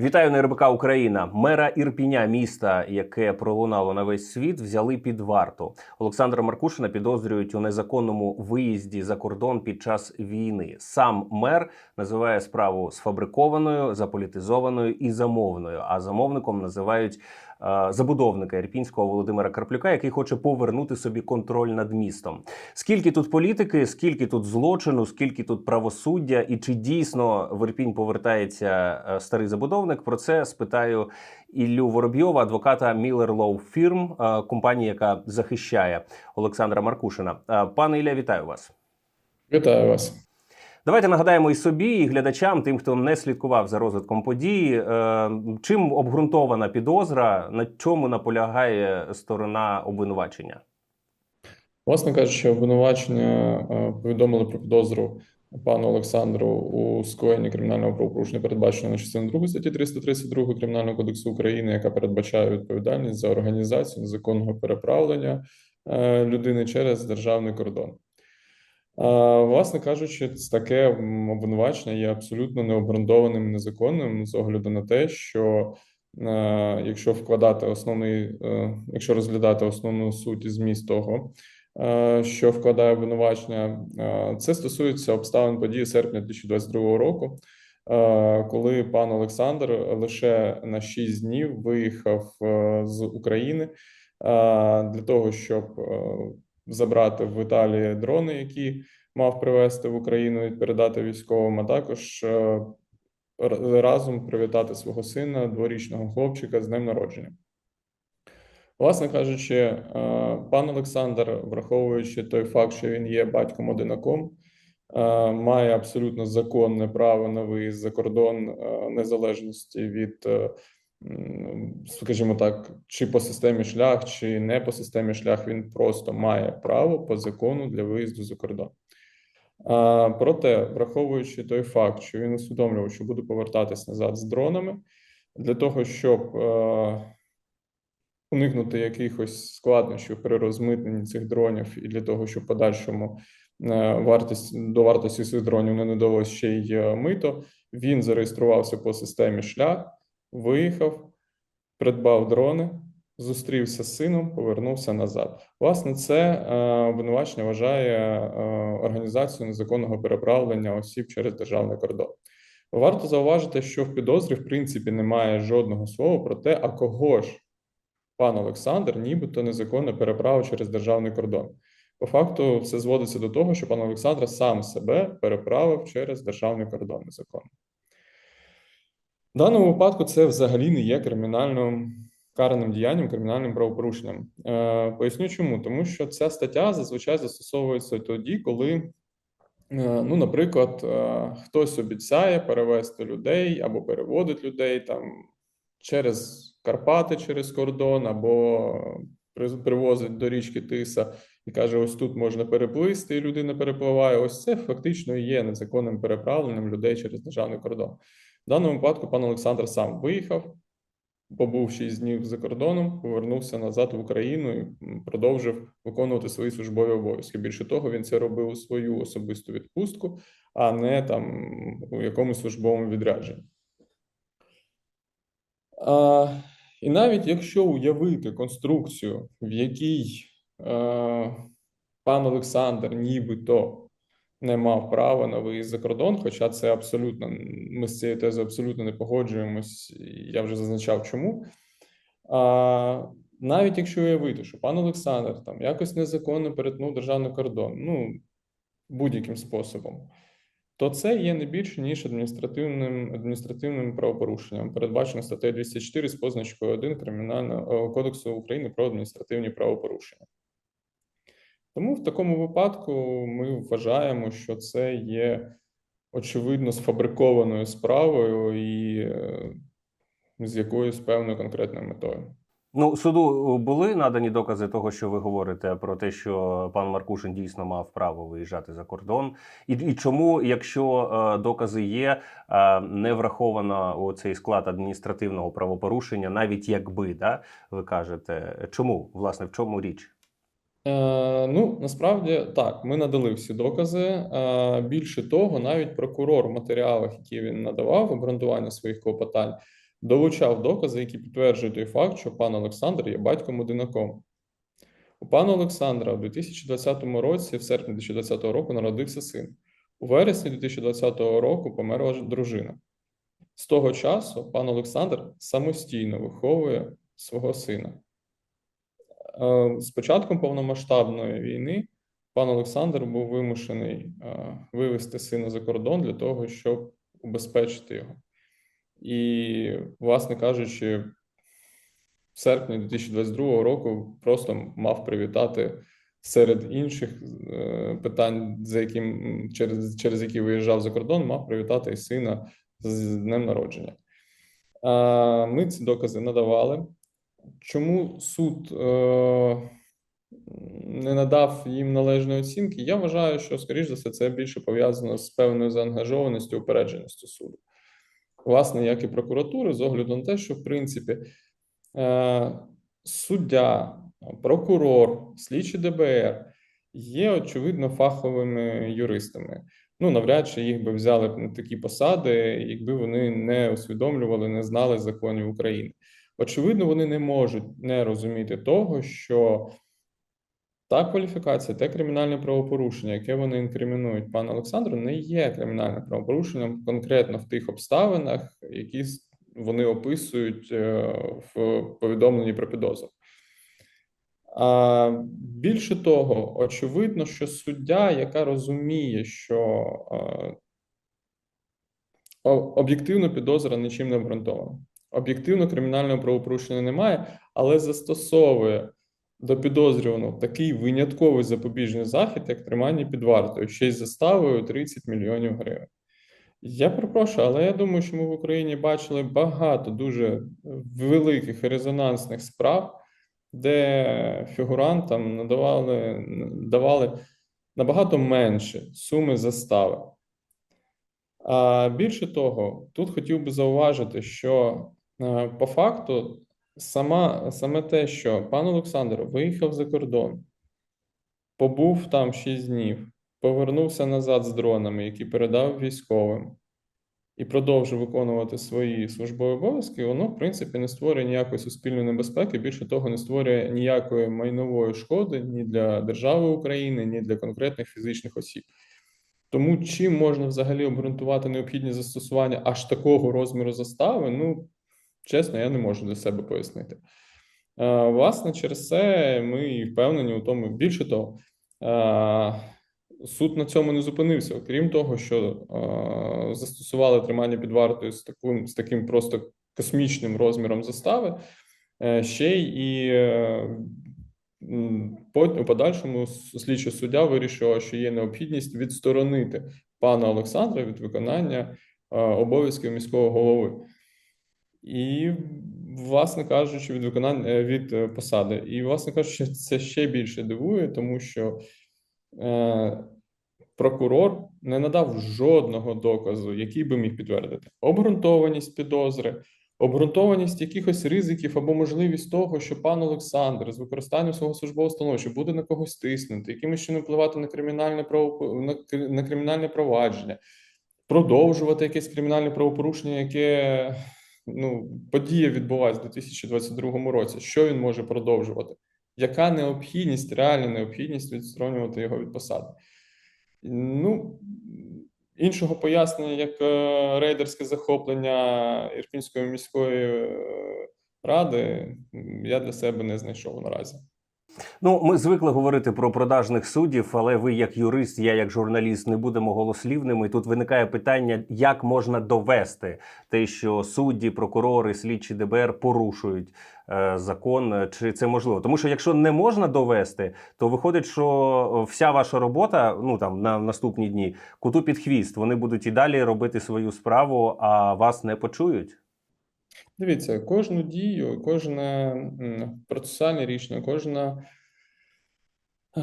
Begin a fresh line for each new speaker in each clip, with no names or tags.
Вітаю на РБК Україна. Мера Ірпіня, міста, яке пролунало на весь світ, взяли під варту. Олександра Маркушина підозрюють у незаконному виїзді за кордон під час війни. Сам мер називає справу сфабрикованою, заполітизованою і замовною. А замовником називають забудовника ірпінського Володимира Карплюка, який хоче повернути собі контроль над містом. Скільки тут політики, скільки тут злочину, скільки тут правосуддя, і чи дійсно в Ірпінь повертається е, старий забудовник? Про це спитаю Іллю Воробйова, адвоката Miller Law Firm, е, компанії, яка захищає Олександра Маркушина. Е, Пане Ілля, вітаю вас.
Вітаю вас.
Давайте нагадаємо і собі, і глядачам, тим, хто не слідкував за розвитком подій, е, чим обґрунтована підозра, на чому наполягає сторона обвинувачення.
Власне кажучи, обвинувачення е, повідомили про підозру пану Олександру у скоєнні кримінального правопорушення, передбаченого на частину 2 статті 332 Кримінального кодексу України, яка передбачає відповідальність за організацію незаконного переправлення е, людини через державний кордон. Власне кажучи, таке обвинувачення є абсолютно необґрунтованим, незаконним з огляду на те, що е, якщо вкладати основний, е, якщо розглядати основну суть і зміст того, е, що вкладає обвинувачення, це стосується обставин події серпня 2022 року, коли пан Олександр лише на 6 днів виїхав з України для того, щоб забрати в Італії дрони, які мав привезти в Україну і передати військовим, а також е, разом привітати свого сина, дворічного хлопчика з днем народження. Власне кажучи, е, пан Олександр, враховуючи той факт, що він є батьком одинаком, е, має абсолютно законне право на виїзд за кордон незалежності від, скажімо так, чи по системі шлях, чи не по системі шлях. Він просто має право по закону для виїзду за кордон. Проте, враховуючи той факт, що він усвідомлював, що буде повертатись назад з дронами, для того, щоб е, уникнути якихось складнощів при розмитненні цих дронів, і для того, щоб подальшому е, вартість до вартості цих дронів не додалось ще й е, мито, він зареєструвався по системі шлях, виїхав, придбав дрони, зустрівся з сином, повернувся назад. Власне, це е, обвинувачення вважає е, організацію незаконного переправлення осіб через державний кордон. Варто зауважити, що в підозрі в принципі немає жодного слова про те, а кого ж пан Олександр нібито незаконно переправив через державний кордон. По факту, все зводиться до того, що пан Олександр сам себе переправив через державний кордон незаконно. В даному випадку це взагалі не є кримінальним караним діянням, кримінальним правопорушенням. Е, поясню чому, тому що ця стаття зазвичай застосовується тоді, коли, е, ну, наприклад, е, хтось обіцяє перевезти людей або переводить людей там через Карпати, через кордон, або привозить до річки Тиса і каже: ось тут можна переплисти, і людина перепливає. Ось це фактично є незаконним переправленням людей через державний кордон. В даному випадку пан Олександр сам виїхав, побув 6 днів за кордоном, повернувся назад в Україну і продовжив виконувати свої службові обов'язки. Більше того, він це робив у свою особисту відпустку, а не там у якомусь службовому відрядженні. А, і навіть якщо уявити конструкцію, в якій е, пан Олександр нібито не мав права на виїзд за кордон, хоча це абсолютно ми з цією тезою абсолютно не погоджуємось, я вже зазначав чому. А, навіть якщо уявити, що пан Олександр там якось незаконно перетнув державний кордон, ну будь-яким способом, то це є не більше ніж адміністративним адміністративним правопорушенням, передбачено статтею 204 з позначкою 1 Кримінального е, кодексу України про адміністративні правопорушення. Тому в такому випадку ми вважаємо, що це є очевидно сфабрикованою справою і е, з якоюсь певною конкретною метою.
Ну, суду були надані докази того, що ви говорите про те, що пан Маркушин дійсно мав право виїжджати за кордон, і, і чому, якщо е, докази є, е, не враховано у цей склад адміністративного правопорушення, навіть якби да, ви кажете, чому власне в чому річ?
Е, ну, насправді так, ми надали всі докази. Е, більше того, навіть прокурор в матеріалах, які він надавав, обґрунтування своїх клопотань, долучав докази, які підтверджують той факт, що пан Олександр є батьком одинаком. У пана Олександра у 2020 році, в серпні 2020 року, народився син. У вересні 2020 року померла дружина. З того часу пан Олександр самостійно виховує свого сина. Е, З початком повномасштабної війни пан Олександр був вимушений е, вивезти сина за кордон для того, щоб убезпечити його. І, власне кажучи, в серпні 2022 року просто мав привітати серед інших е, питань, за яким через, через які виїжджав за кордон, мав привітати сина з днем народження. Ми ці докази надавали. Чому суд е, не надав їм належної оцінки? Я вважаю, що, скоріш за все, це більше пов'язано з певною заангажованістю, упередженістю суду. Власне, як і прокуратури, з огляду на те, що в принципі е, суддя, прокурор, слідчий ДБР є очевидно фаховими юристами. Ну, навряд чи їх би взяли на такі посади, якби вони не усвідомлювали, не знали законів України. Очевидно, вони не можуть не розуміти того, що та кваліфікація, те кримінальне правопорушення, яке вони інкримінують пану Олександру, не є кримінальним правопорушенням конкретно в тих обставинах, які вони описують е, в повідомленні про підозру. А більше того, очевидно, що суддя, яка розуміє, що е, об'єктивно підозра нічим не обґрунтована. Об'єктивно кримінального правопорушення немає, але застосовує до підозрюваного такий винятковий запобіжний захід, як тримання під вартою, ще й заставою 30 мільйонів гривень. Я перепрошую, але я думаю, що ми в Україні бачили багато дуже великих резонансних справ, де фігурантам надавали давали набагато менше суми застави. А більше того, тут хотів би зауважити, що по факту сама, саме те, що пан Олександр виїхав за кордон, побув там 6 днів, повернувся назад з дронами, які передав військовим, і продовжив виконувати свої службові обов'язки, воно, в принципі, не створює ніякої суспільної небезпеки, більше того, не створює ніякої майнової шкоди ні для держави України, ні для конкретних фізичних осіб. Тому чим можна взагалі обґрунтувати необхідність застосування аж такого розміру застави? Ну, чесно, я не можу для себе пояснити. Власне, через це ми впевнені у тому, більше того, суд на цьому не зупинився. Окрім того, що застосували тримання під вартою з таким, з таким просто космічним розміром застави, е, ще й е, у подальшому слідчий суддя вирішив, що є необхідність відсторонити пана Олександра від виконання е, обов'язків міського голови. І, власне кажучи, від виконання е, від е, посади. І, власне кажучи, це ще більше дивує, тому що е, прокурор не надав жодного доказу, який би міг підтвердити обґрунтованість підозри, обґрунтованість якихось ризиків або можливість того, що пан Олександр з використанням свого службового становища буде на когось тиснути, якимось чином впливати на кримінальне право на, на кримінальне провадження, продовжувати якесь кримінальне правопорушення, яке ну, подія відбулася у 2022 році. Що він може продовжувати? Яка необхідність, реальна необхідність відсторонювати його від посади? Ну, іншого пояснення, як е, рейдерське захоплення Ірпінської міської е, ради, я для себе не знайшов наразі.
Ну, ми звикли говорити про продажних суддів, але ви, як юрист, я як журналіст, не будемо голослівними. Тут виникає питання, як можна довести те, що судді, прокурори, слідчі ДБР порушують е, закон, чи це можливо? Тому що якщо не можна довести, то виходить, що вся ваша робота, ну там на наступні дні, куту під хвіст, вони будуть і далі робити свою справу, а вас не почують.
Дивіться, кожну дію, кожне процесуальне рішення, кожна. е,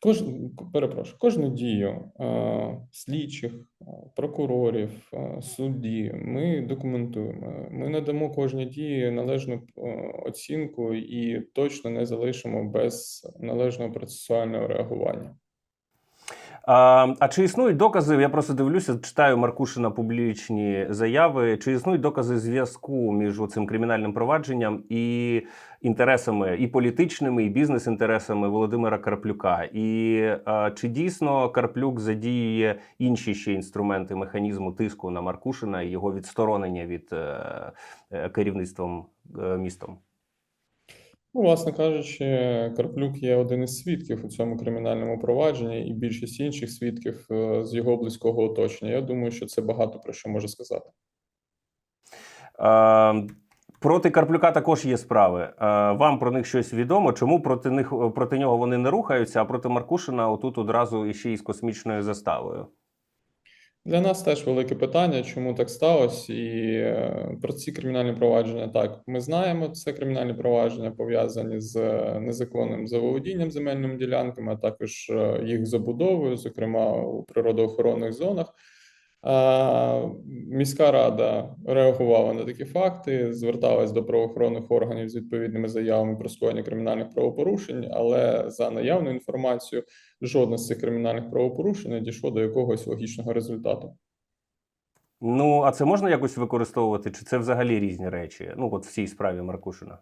Кожен, перепрошую, кожну дію е, слідчих, е, прокурорів, судді ми документуємо. Ми надамо кожній дії належну оцінку і точно не залишимо без належного процесуального реагування.
А, а чи існують докази? Я просто дивлюся, читаю Маркушина публічні заяви. Чи існують докази зв'язку між цим кримінальним провадженням і інтересами і політичними, і бізнес-інтересами Володимира Карплюка? І а, чи дійсно Карплюк задіює інші ще інструменти механізму тиску на Маркушина і його відсторонення від е, е, керівництвом е, містом?
Ну, власне кажучи, Карплюк є один із свідків у цьому кримінальному провадженні, і більшість інших свідків е, з його близького оточення. Я думаю, що це багато про що може сказати.
Е, Проти Карплюка також є справи. Е, Вам про них щось відомо? Чому проти них проти нього вони не рухаються, а проти Маркушина отут одразу іще із космічною заставою?
Для нас теж велике питання, чому так сталося, і е, про ці кримінальні провадження так ми знаємо. Це кримінальні провадження пов'язані з е, незаконним заволодінням земельними ділянками, а також е, їх забудовою, зокрема у природоохоронних зонах. А, Міська рада реагувала на такі факти, зверталась до правоохоронних органів з відповідними заявами про скоєння кримінальних правопорушень, але за наявною інформацією, жодне з цих кримінальних правопорушень не дійшло до якогось логічного результату.
Ну а це можна якось використовувати? Чи це взагалі різні речі? Ну от в цій справі Маркушина.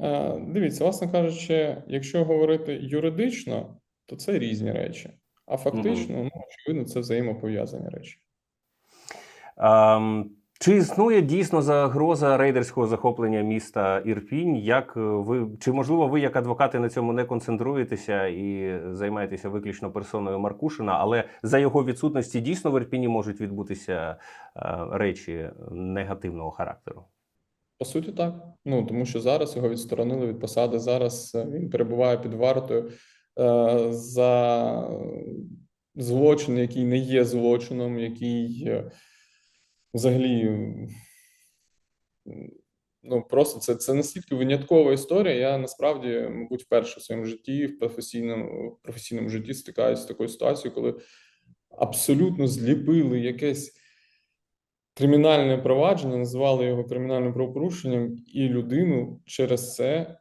Е, Дивіться, власне кажучи, якщо говорити юридично, то це різні речі. А фактично, ну очевидно, це взаємопов'язані речі.
Ем, Чи існує дійсно загроза рейдерського захоплення міста Ірпінь? Як е, ви чи можливо ви, як адвокати, на цьому не концентруєтеся і займаєтеся виключно персоною Маркушина, але за його відсутності дійсно в Ірпіні можуть відбутися е, речі негативного характеру?
По суті, так. Ну тому що зараз його відсторонили від посади. Зараз е, він перебуває під вартою е, за злочин, який не є злочином, який взагалі ну просто це, це настільки виняткова історія. Я насправді, мабуть, вперше в своєму житті, в професійному в професійному житті стикаюся з такою ситуацією, коли абсолютно зліпили якесь кримінальне провадження, назвали його кримінальним правопорушенням, і людину через це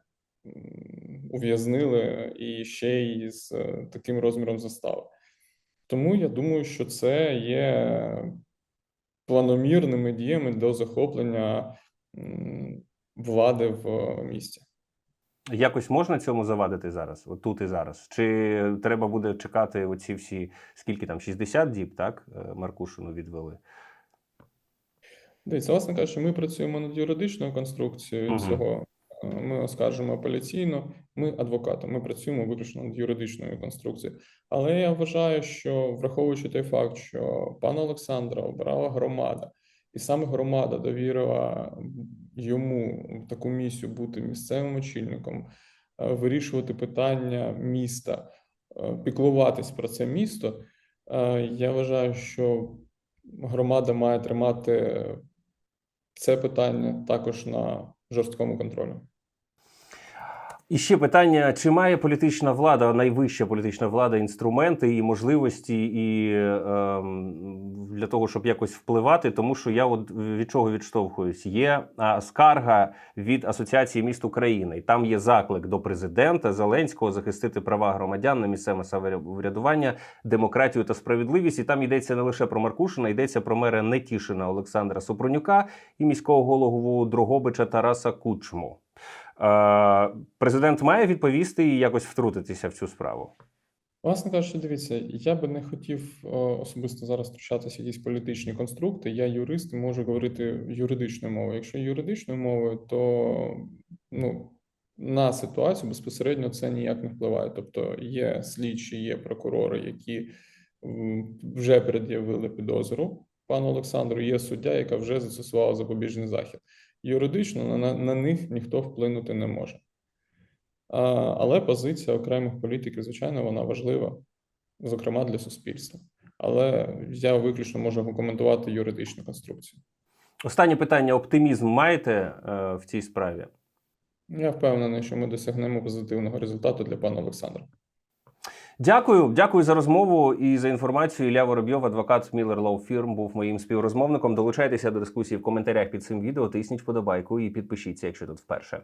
ув'язнили і ще й з е, таким розміром застави. Тому я думаю, що це є планомірними діями до захоплення влади в е, місті.
Якось можна цьому завадити зараз, от тут і зараз? Чи треба буде чекати оці всі скільки там 60 діб, так е, Маркушину відвели?
Дивіться, власне кажучи, ми працюємо над юридичною конструкцією
Мгм.
цього. Ми оскаржимо апеляційно. Ми адвокати. Ми працюємо виключно над юридичною конструкцією. Але я вважаю, що враховуючи той факт, що пана Олександра обирала громада, і саме громада довірила йому таку місію бути місцевим очільником, е, вирішувати питання міста, е, піклуватись про це місто. е, Я вважаю, що громада має тримати це питання також на жорсткому контролі.
І ще питання: чи має політична влада, найвища політична влада, інструменти і можливості і ем, для того, щоб якось впливати? Тому що я от від чого відштовхуюсь? Є скарга від Асоціації міст України, і там є заклик до президента Зеленського захистити права громадян на місцеве самоврядування, демократію та справедливість. І там йдеться не лише про Маркушина, йдеться про мера Нетішина Олександра Супронюка і міського голову Дрогобича Тараса Кучму. Е, Президент має відповісти і якось втрутитися в цю справу.
Власне кажучи, дивіться, я би не хотів е, особисто зараз втручатися в якісь політичні конструкти. Я юрист і можу говорити юридичною мовою. Якщо юридичною мовою, то ну, на ситуацію безпосередньо це ніяк не впливає. Тобто є слідчі, є прокурори, які вже пред'явили підозру пану Олександру, є суддя, яка вже застосувала запобіжний захід. Юридично на, на, них ніхто вплинути не може. А, Але позиція окремих політиків, звичайно, вона важлива, зокрема для суспільства. Але я виключно можу коментувати юридичну конструкцію.
Останнє питання: оптимізм маєте е, в цій справі?
Я впевнений, що ми досягнемо позитивного результату для пана Олександра.
Дякую, дякую за розмову і за інформацію. Ілля Воробйов, адвокат Miller Law Firm, був моїм співрозмовником. Долучайтеся до дискусії в коментарях під цим відео. Тисніть вподобайку і підпишіться, якщо тут вперше.